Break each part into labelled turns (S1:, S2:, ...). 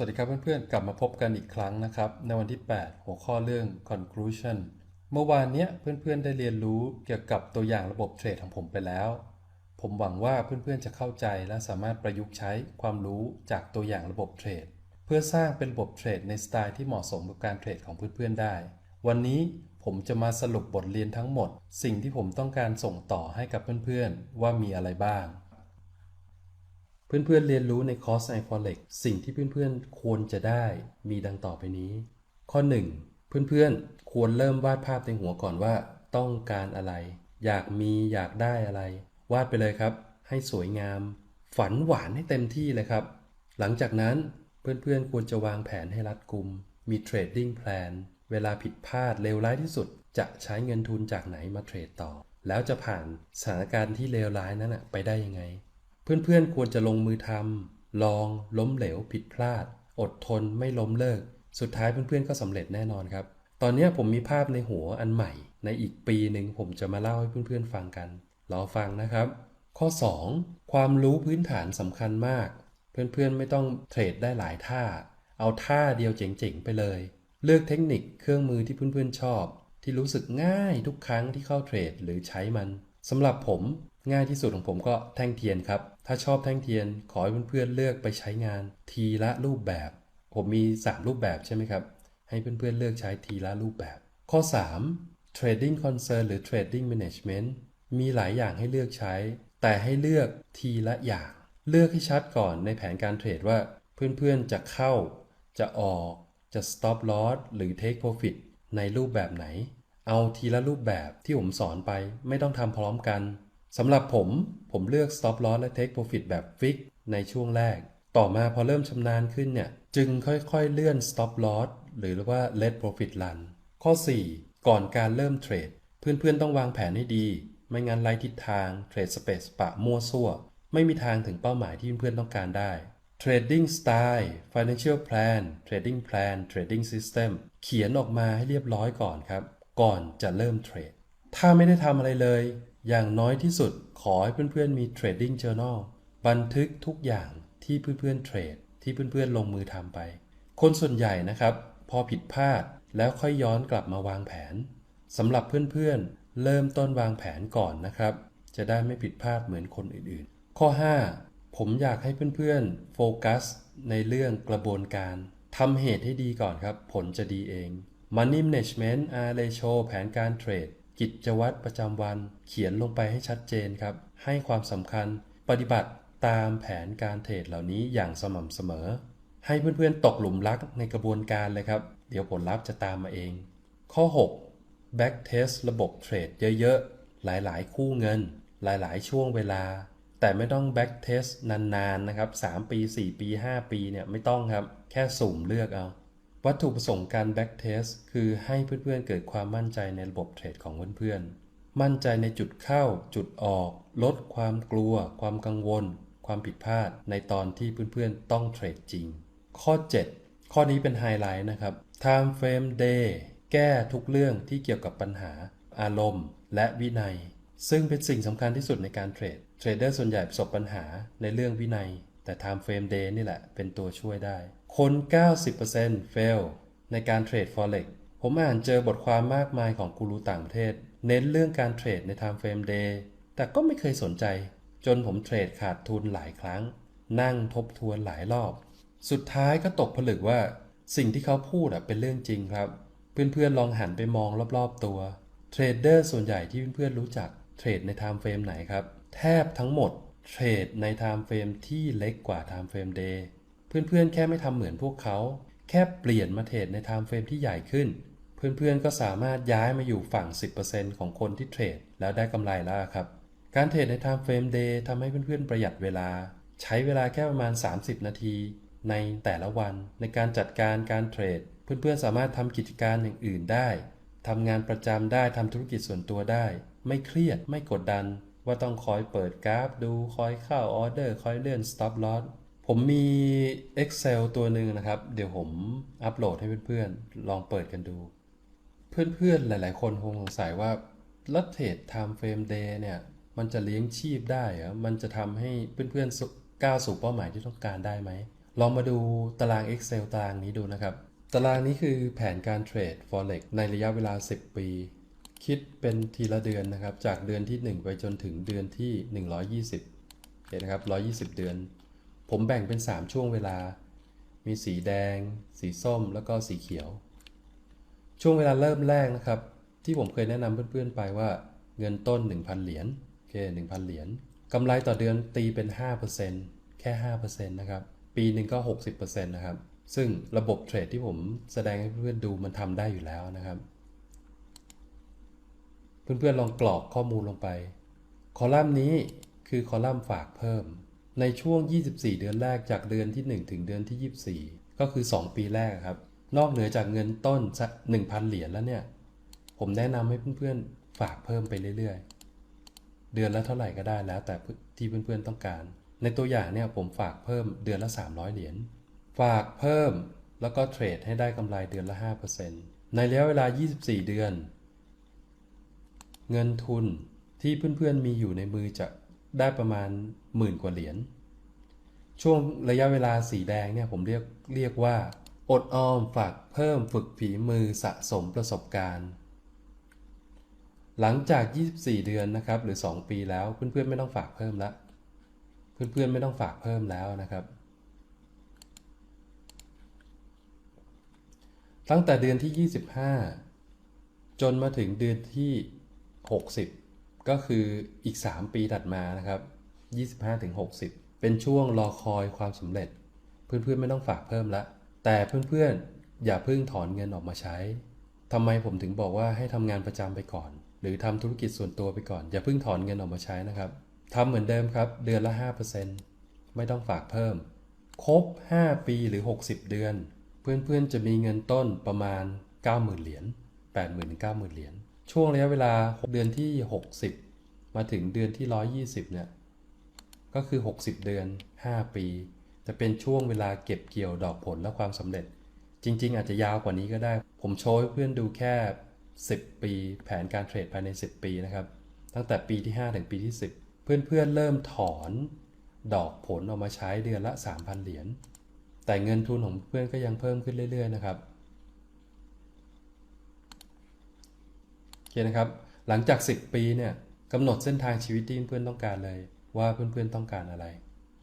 S1: สวัสดีครับเพื่อนๆ กลับมาพบกันอีกครั้งนะครับ ในวันที่ 8 หัวข้อเรื่อง conclusion เมื่อวานเนี้ยเพื่อนๆ ได้เรียนรู้เกี่ยวกับตัวอย่างระบบเทรดของผมไปแล้ว ผมหวังว่าเพื่อนๆ จะเข้าใจและสามารถประยุกต์ใช้ความรู้จากตัวอย่างระบบเทรดเพื่อสร้างเป็นระบบเทรดในสไตล์ที่เหมาะสมกับการเทรดของเพื่อนๆ ได้ วันนี้ผมจะมาสรุปบทเรียนทั้งหมด สิ่งที่ผมต้องการส่งต่อให้กับเพื่อนๆ ว่ามีอะไรบ้าง เพื่อนๆเรียนรู้ในคอร์ส i f o r e x สิ่งที่เพื่อนๆ ควรจะได้มีดังต่อไปนี้ ข้อ 1 เพื่อนๆ ควรเริ่มวาดภาพในหัวก่อนว่า ต้องการอะไร อยากมีอยากได้อะไร วาดไปเลยครับ ให้สวยงาม ฝันหวานให้เต็มที่เลยครับ หลังจากนั้นเพื่อนๆ ควรจะวางแผนให้รัดกุม มีเทรดดิ้งแพลนเวลาผิดพลาดเลวร้ายที่สุด จะใช้เงินทุนจากไหนมาเทรดต่อ แล้วจะผ่านสถานการณ์ที่เลวร้ายนั้นนะไปได้ยังไง เพื่อนๆควรจะลงมือทำลองล้มเหลวผิดพลาด อดทนไม่ล้มเลิก สุดท้ายเพื่อนๆก็สำเร็จแน่นอนครับ ตอนนี้ผมมีภาพในหัวอันใหม่ ในอีกปีหนึ่งผมจะมาเล่าให้เพื่อนๆฟังกันรอฟังนะครับ ข้อ 2 ความรู้พื้นฐานสำคัญมาก เพื่อนๆไม่ต้องเทรดได้หลายท่า เอาท่าเดียวเจ๋งๆไปเลย เลือกเทคนิคเครื่องมือที่เพื่อนๆชอบ ที่รู้สึกง่ายทุกครั้งที่เข้าเทรดหรือใช้มันสำหรับผม ง่ายที่สุดของผมก็แท่งเทียนครับ ถ้าชอบแท่งเทียนขอให้เพื่อนๆเลือกไปใช้งาน ทีละรูปแบบ ผมมี 3 รูปแบบใช่ไหมครับ ให้เพื่อนๆเลือกใช้ทีละรูปแบบ ข้อ 3 Trading Concern หรือ Trading Management มีหลายอย่างให้เลือกใช้ แต่ให้เลือกทีละอย่าง เลือกให้ชัดก่อนในแผนการเทรดว่าเพื่อนๆจะเข้า จะออก จะ stop loss หรือ take profit ในรูปแบบไหน เอาทีละรูปแบบที่ผมสอนไปไม่ต้องทำพร้อมกัน สำหรับผมผมเลือก stop loss และ take profit แบบ fix ในช่วงแรก ต่อมาพอเริ่มชำนาญขึ้นเนี่ยจึงค่อยๆเลื่อน stop loss หรือว่า let profit run ข้อ 4 ก่อนการเริ่มเทรด เพื่อนๆต้องวางแผนให้ดี ไม่งั้นไร้ทิศทางเทรดสเปซปะมั่วซั่ว ไม่มีทางถึงเป้าหมายที่เพื่อนๆต้องการได้ Trading Style Financial Plan Trading Plan Trading System เขียนออกมาให้เรียบร้อยก่อนครับ ก่อนจะเริ่มเทรด ถ้าไม่ได้ทำอะไรเลย อย่างน้อยที่สุดขอให้เพื่อนๆมี Trading Journal บันทึกทุกอย่างที่เพื่อนๆเทรด ที่เพื่อนๆลงมือทำไป คนส่วนใหญ่นะครับ พอผิดพลาดแล้วค่อยย้อนกลับมาวางแผนสำหรับเพื่อนๆ เริ่มต้นวางแผนก่อนนะครับ จะได้ไม่ผิดพลาดเหมือนคนอื่นๆ ข้อ 5 ผมอยากให้เพื่อนๆ โฟกัส ในเรื่องกระบวนการทำเหตุให้ดีก่อนครับ ผลจะดีเอง Money Management R Ratio แผนการเทรด กิจวัตรประจำวันเขียนลงไปให้ชัดเจนครับ ให้ความสำคัญปฏิบัติตามแผนการเทรดเหล่านี้อย่างสม่ำเสมอ ให้เพื่อนๆตกหลุมรักในกระบวนการเลยครับ เดี๋ยวผลลัพธ์จะตามมาเอง ข้อ 6 back test ระบบเทรดเยอะๆ หลายๆ คู่เงิน หลายๆ ช่วงเวลา แต่ไม่ต้อง back test นานๆ นะครับ 3 ปี 4 ปี 5 ปีเนี่ยไม่ต้องครับ แค่สุ่มเลือกเอา วัตถุประสงค์การ back test คือให้เพื่อนๆเกิดความมั่นใจในระบบเทรดของเพื่อนๆ มั่นใจในจุดเข้า จุดออก ลดความกลัว ความกังวล ความผิดพลาด ในตอนที่เพื่อนๆต้องเทรดจริง ข้อ 7 ข้อนี้เป็นไฮไลท์นะครับ time frame day แก้ทุกเรื่องที่เกี่ยวกับปัญหา อารมณ์ และวินัย ซึ่งเป็นสิ่งสำคัญที่สุดในการเทรด เทรดเดอร์ส่วนใหญ่ประสบปัญหาในเรื่องวินัย แต่ time frame day นี่แหละเป็นตัวช่วยได้ คน 90% fail ในการเทรด forex ผมอ่านเจอบทความมากมายของกูรูต่างประเทศ เน้นเรื่องการเทรดใน time frame day แต่ก็ไม่เคยสนใจ จนผมเทรดขาดทุนหลายครั้ง นั่งทบทวนหลายรอบ สุดท้ายก็ตกผลึกว่าสิ่งที่เขาพูดเป็นเรื่องจริงครับ เพื่อนๆลองหันไปมองรอบๆตัว เทรดเดอร์ส่วนใหญ่ที่เพื่อนๆรู้จักเทรดใน time frame ไหนครับ แทบทั้งหมดเทรดใน time frame ที่เล็กกว่า time frame day เพื่อนๆ แค่ไม่ทำเหมือนพวกเขา แค่เปลี่ยนมาเทรดในไทม์เฟรมที่ใหญ่ขึ้น เพื่อนๆ ก็สามารถย้ายมาอยู่ฝั่ง 10%ของคนที่เทรด แล้วได้กำไรแล้วครับ การเทรดในไทม์เฟรมเดย์ทำให้เพื่อนๆ ประหยัดเวลา ใช้เวลาแค่ประมาณ 30 นาที ในแต่ละวันในการจัดการการเทรด เพื่อนๆ สามารถทำกิจการอย่างอื่นได้ทำงานประจำได้ทำธุรกิจส่วนตัวได้ ไม่เครียดไม่กดดันว่าต้องคอยเปิดกราฟดูคอยเข้าออเดอร์คอยเลื่อน stop loss ผมมี Excel ตัวหนึ่งนะครับ เดี๋ยวผมอัปโหลดให้เพื่อนๆ ลองเปิดกันดู เพื่อนๆ หลายๆ คนคงสงสัยว่าลัทเทรด Time Frame Day เนี่ย มันจะเลี้ยงชีพได้เหรอมันจะทำให้เพื่อนๆ ก้าวสู่เป้าหมายที่ต้องการได้ไหม ลองมาดูตาราง Excel ตารางนี้ดูนะครับ ตารางนี้คือแผนการเทรด Forex ในระยะเวลา 10 ปี คิดเป็นทีละเดือนนะครับ จากเดือนที่ 1 ไปจนถึงเดือนที่ 120เห็นนะครับ120 เดือน ผมแบ่งเป็น 3 ช่วงเวลา มีสีแดง สีส้ม แล้วก็สีเขียว ช่วงเวลาเริ่มแรกนะครับ ที่ผมเคยแนะนำเพื่อนๆไปว่า เงินต้น 1,000 เหรียญโอเค1,000 เหรียญกำไรต่อเดือนตีเป็น 5%แค่ 5%นะครับ ปีหนึ่งก็ 60%นะครับ ซึ่งระบบเทรดที่ผมแสดงให้เพื่อนๆดูมันทำได้อยู่แล้วนะครับ เพื่อนๆลองกรอกข้อมูลลงไป คอลัมน์นี้คือคอลัมน์ฝากเพิ่ม ในช่วง 24 เดือนแรกจากเดือนที่ 1 ถึงเดือนที่ 24 ก็คือ 2 ปีแรกครับ นอกเหนือจากเงินต้นสัก1,000 เหรียญแล้วเนี่ย ผมแนะนำให้เพื่อนๆ ฝากเพิ่มไปเรื่อยๆ เดือนละเท่าไหร่ก็ได้แล้ว แต่ที่เพื่อนๆต้องการ ในตัวอย่างเนี่ยผมฝากเพิ่มเดือนละ 300 เหรียญ ฝากเพิ่มแล้วก็เทรดให้ได้กำไรเดือนละ 5%ในระยะเวลา 24 เดือน เงินทุนที่เพื่อนๆมีอยู่ในมือจะ ได้ประมาณหมื่นกว่าเหรียญ ช่วงระยะเวลาสีแดงเนี่ยผมเรียกเรียกว่า อดออมฝากเพิ่มฝึกฝีมือสะสมประสบการณ์ หลังจาก 24 เดือนนะครับหรือ 2 ปีแล้วเพื่อนๆไม่ต้องฝากเพิ่มล้วเพื่อนๆไม่ต้องฝากเพิ่มแล้วนะครับ ตั้งแต่เดือนที่ 25 จนมาถึงเดือนที่ 60 ก็คืออีก 3 ปีถัดมานะครับ25ถึง60 เป็นช่วงรอคอยความสำเร็จ เพื่อนๆไม่ต้องฝากเพิ่มละ แต่เพื่อนๆอย่าเพิ่งถอนเงินออกมาใช้ทำไมผมถึงบอกว่าให้ทำงานประจำไปก่อน หรือทำธุรกิจส่วนตัวไปก่อน อย่าเพิ่งถอนเงินออกมาใช้นะครับทำเหมือนเดิมครับ เดือนละ 5%ไม่ต้องฝากเพิ่ม ครบ 5 ปีหรือ 60 เดือน เพื่อนๆจะมีเงินต้นประมาณ 90,000 เหรียญ80,000ถึง90,000 เหรียญ ช่วงระยะเวลาเดือนที่ 60 มาถึงเดือนที่ 120 เนี่ย ก็คือ 60 เดือน 5 ปี จะเป็นช่วงเวลาเก็บเกี่ยวดอกผลและความสำเร็จ จริง ๆ อาจจะยาวกว่านี้ก็ได้ ผมโชว์ให้เพื่อนดูแค่ 10 ปี แผนการเทรดภายใน 10 ปีนะครับ ตั้งแต่ปีที่ 5 ถึงปีที่ 10 เพื่อนๆเริ่มถอนดอกผลออกมาใช้เดือนละ 3,000 เหรียญ แต่เงินทุนของเพื่อนก็ยังเพิ่มขึ้นเรื่อย ๆ นะครับ โอ เคนะครับ หลังจาก 10 ปีเนี่ยกำหนดเส้นทางชีวิตที่เพื่อนๆต้องการเลยว่าเพื่อนๆต้องการอะไร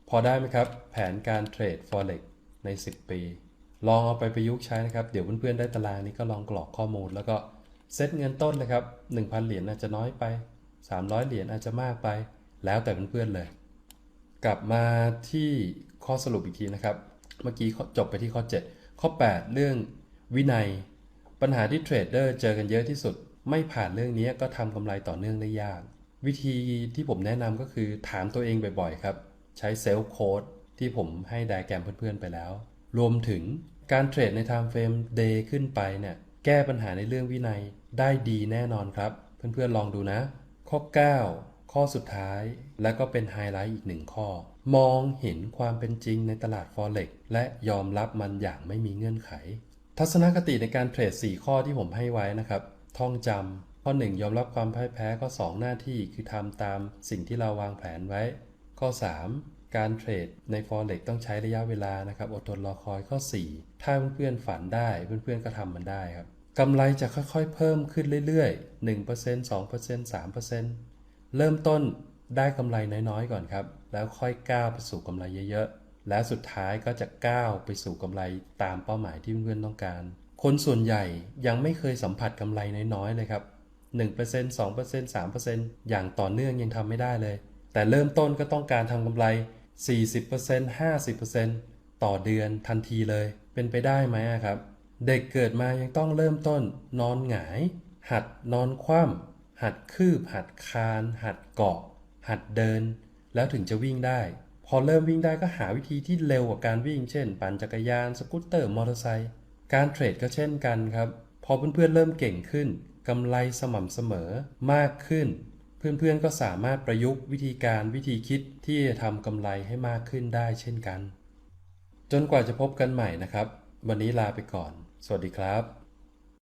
S1: พอได้ไหมครับ แผนการเทรด forex ใน 10 ปี ลองเอาไปประยุกต์ใช้นะครับ เดี๋ยวเพื่อนๆได้ตารางนี้ก็ลองกรอกข้อมูล แล้วก็เซตเงินต้นเลยครับ 1,000 เหรียญอาจจะน้อยไป 300 เหรียญอาจจะมากไป แล้วแต่เพื่อนๆเลย กลับมาที่ข้อสรุปอีกทีนะครับ เมื่อกี้จบไปที่ข้อ 7 ข้อ 8 เรื่องวินัย ปัญหาที่เทรดเดอร์เจอกันเยอะที่สุด ไม่ผ่านเรื่องนี้ก็ทำกำไรต่อเนื่องได้ยาก วิธีที่ผมแนะนำก็คือถามตัวเองบ่อยๆ ครับ ใช้เซลฟ์โค้ดที่ผมให้ไดแกรมเพื่อนๆไปแล้ว รวมถึงการเทรดใน Time Frame Day ขึ้นไปเนี่ยแก้ปัญหาในเรื่องวินัยได้ดีแน่นอนครับ เพื่อนๆลองดูนะ ข้อ 9 ข้อสุดท้ายและก็เป็นไฮไลท์อีกหนึ่งข้อ มองเห็นความเป็นจริงในตลาด Forex และยอมรับมันอย่างไม่มีเงื่อนไข ทัศนคติในการเทรด 4 ข้อที่ผมให้ไว้นะครับ ท่องจำข้อ 1 ยอมรับความพ่ายแพ้ข้อ 2 หน้าที่คือทำตามสิ่งที่เราวางแผนไว้ ข้อ 3 การเทรดใน Forex ต้องใช้ระยะเวลานะครับอดทนรอคอยข้อ 4 ถ้าเพื่อนๆฝันได้เพื่อนๆก็ทำมันได้ครับกำไรจะค่อยๆ เพิ่มขึ้นเรื่อยๆ 1% 2% 3%เริ่มต้นได้กำไรน้อยๆ ก่อนครับ แล้วค่อยก้าวไปสู่กำไรเยอะๆ แล้วสุดท้ายก็จะก้าวไปสู่กำไรตามเป้าหมายที่เพื่อนๆต้องการ คนส่วนใหญ่ยังไม่เคยสัมผัสกำไรน้อยๆเลยครับ 1% 2% 3%อย่างต่อเนื่องยังทำไม่ได้เลย แต่เริ่มต้นก็ต้องการทำกำไร 40% 50%ต่อเดือนทันทีเลย เป็นไปได้ไหมครับ เด็กเกิดมายังต้องเริ่มต้น นอนหงาย หัดนอนคว่ำหัดคืบ หัดคาน หัดเกาะ หัดเดิน แล้วถึงจะวิ่งได้ พอเริ่มวิ่งได้ก็หาวิธีที่เร็วกว่าการวิ่ง เช่น ปั่นจักรยาน สกูตเตอร์ มอเตอร์ไซค์ การเทรดก็เช่นกันครับ พอเพื่อนๆเริ่มเก่งขึ้นกำไรสม่ำเสมอมากขึ้น เพื่อนๆก็สามารถประยุกต์วิธีการวิธีคิดที่จะทำกำไรให้มากขึ้นได้เช่นกัน จนกว่าจะพบกันใหม่นะครับ วันนี้ลาไปก่อน สวัสดีครับ